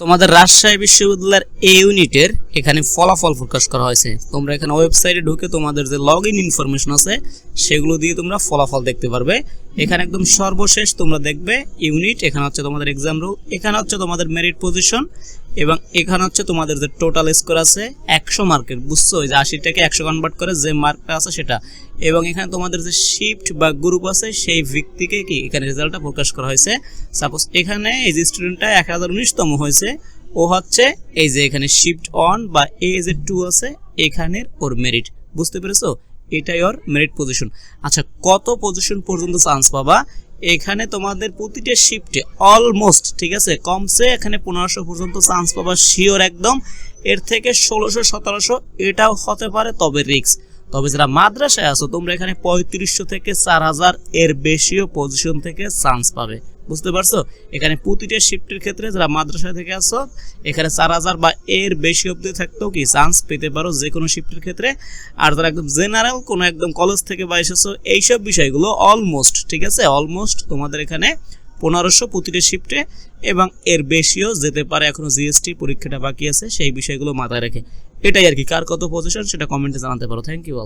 তোমাদের রাজশাহী বিশ্ববিদ্যালয়ের এ ইউনিটের এখানে ফলাফল প্রকাশ করা হয়েছে। তোমরা এখানে ওয়েবসাইটে ঢুকে তোমাদের যে লগ ইন ইনফরমেশন আছে, সেগুলো দিয়ে তোমরা ফলাফল দেখতে পারবে। এখানে একদম সর্বশেষ তোমরা দেখবে ইউনিট, এখানে হচ্ছে তোমাদের এক্সাম রুল এখানে হচ্ছে তোমাদের মেরিট পজিশন এবং এখানে হচ্ছে তোমাদের যে টোটাল স্কোর আছে একশো মার্কের বুঝছ? যে আশিটাকে একশো কনভার্ট করে যে মার্কটা আছে সেটা। এবং এখানে তোমাদের যে শিফট বা গ্রুপ আছে, সেই ভিত্তিকে কি এখানে রেজাল্টটা প্রকাশ করা হয়েছে? সাপোজ এখানে এই যে স্টুডেন্টটা এক হাজার উনিশতম হয়েছে, ও হচ্ছে এই যে এখানে শিফট অন বা এ যে টু আছে, এখানের ওর মেরিট বুঝতে পেরেছ? এটাই ওর মেরিট পজিশন আচ্ছা কত পজিশন পর্যন্ত চান্স পাবা? এখানে তোমাদের প্রতিটা শিফটে অলমোস্ট ঠিক আছে, কমসে এখানে পনেরোশো পর্যন্ত চান্স পাবা শিওর একদম। এর থেকে ষোলোশো, সতেরোশো এটাও হতে পারে, তবে রিক্স তবে যারা মাদ্রাসায় আছো, তোমরা এখানে পঁয়ত্রিশশো থেকে চার হাজার এর বেশিও পজিশন থেকে চান্স পাবে। বুঝতে পারছ? এখানে প্রতিটা শিফটের ক্ষেত্রে যারা মাদ্রাসা থেকে আসো এখানে চার হাজার বা এর বেশি অবধি থাকতেও কি চান্স পেতে পারো যে কোনো শিফটের ক্ষেত্রে। আর যারা একদম জেনারেল কোনো একদম কলেজ থেকে বা এসেছ, এইসব বিষয়গুলো অলমোস্ট ঠিক আছে? অলমোস্ট তোমাদের এখানে পনেরোশো প্রতিটা শিফটে এবং এর বেশিও যেতে পারে। এখনও জিএসটি পরীক্ষাটা বাকি আছে, সেই বিষয়গুলো মাথায় রেখে। এটাই আর কি। কার কত পজিশন সেটা কমেন্টে জানাতে পারো। Thank you all